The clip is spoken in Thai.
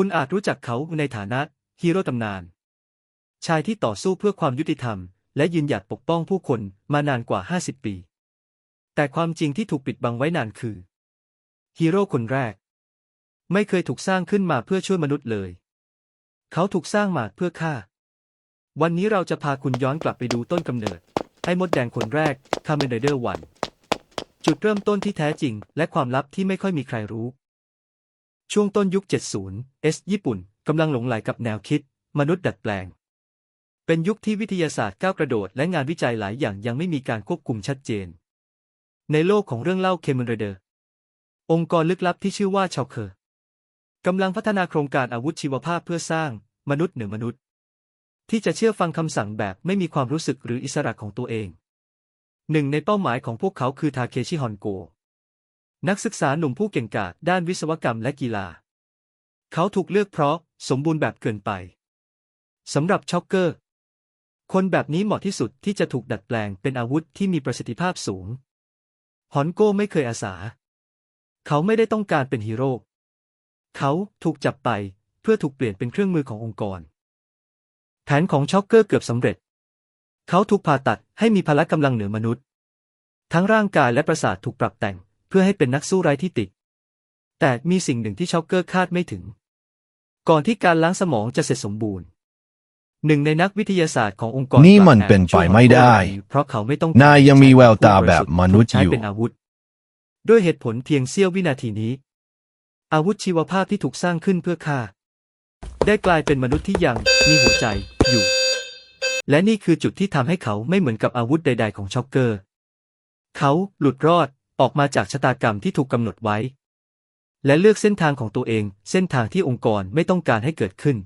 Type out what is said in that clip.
คุณอาจรู้จักเขาในฐานะฮีโร่ตำนาน ชายที่ต่อสู้เพื่อความยุติธรรม และยืนหยัดปกป้องผู้คนมานานกว่า 50 ปี แต่ความจริงที่ถูกปิดบังไว้นานคือฮีโร่คนแรก ไม่เคยถูกสร้างขึ้นมาเพื่อช่วยมนุษย์เลย เขาถูกสร้างมาเพื่อฆ่า วันนี้เราจะพาคุณย้อนกลับไปดูต้นกำเนิดไอ้มดแดงคนแรกคาเมนเดอร์วันจุดเริ่มต้นที่แท้จริง และความลับที่ไม่ค่อยมีใครรู้ ช่วงต้นยุค 70 S ญี่ปุ่นกำลังหลงไหลกับแนวคิด มนุษย์ดัดแปลง เป็นยุคที่วิทยาศาสตร์ก้าวกระโดดและงานวิจัยหลายอย่างยังไม่มีการควบคุมชัดเจน ในโลกของเรื่องเล่าเคมเนเดอร์ องค์กรลึกลับที่ชื่อว่าชาวเคอร์กำลังพัฒนาโครงการอาวุธชีวภาพเพื่อสร้าง มนุษย์เหนือมนุษย์ ที่จะเชื่อฟังคำสั่งแบบไม่มีความรู้สึกหรืออิสระของตัวเอง หนึ่งในเป้าหมายของพวกเขาคือทาเคชิฮอนโก นักศึกษาหนุ่มผู้เก่งกาจด้านวิศวกรรมและกีฬา เขาถูกเลือกเพราะสมบูรณ์แบบเกินไปสำหรับช็อกเกอร์ คนแบบนี้เหมาะที่สุดที่จะถูกดัดแปลงเป็นอาวุธที่มีประสิทธิภาพสูง ฮอนโก้ไม่เคยอาสา เขาไม่ได้ต้องการเป็นฮีโร่ เขาถูกจับไปเพื่อถูกเปลี่ยนเป็นเครื่องมือขององค์กร แผนของช็อกเกอร์เกือบสำเร็จ เขาถูกผ่าตัดให้มีพละกำลังเหนือมนุษย์ ทั้งร่างกายและประสาทถูกปรับแต่ง เพื่อให้เป็นนักสู้ไร้ที่ติ แต่มีสิ่งหนึ่งที่ช็อกเกอร์คาดไม่ถึง ก่อนที่การล้างสมองจะเสร็จสมบูรณ์ หนึ่งในนักวิทยาศาสตร์ขององค์กรนี่มันกล่าวเป็นไปไม่ได้ เพราะเขาไม่ต้องนายยังมีแววตาแบบมนุษย์ใช้อยู่เป็นอาวุธ ด้วยเหตุผลเพียงเสี้ยววินาทีนี้ อาวุธชีวภาพที่ถูกสร้างขึ้นเพื่อฆ่า ได้กลายเป็นมนุษย์ที่ยังมีหัวใจอยู่ และนี่คือจุดที่ทำให้เขาไม่เหมือนกับอาวุธใด ๆ ของช็อกเกอร์ เขาหลุดรอด ออกมาจากชะตากรรมที่ถูกกำหนดไว้ และเลือกเส้นทางของตัวเอง เส้นทางที่องค์กรไม่ต้องการให้เกิดขึ้น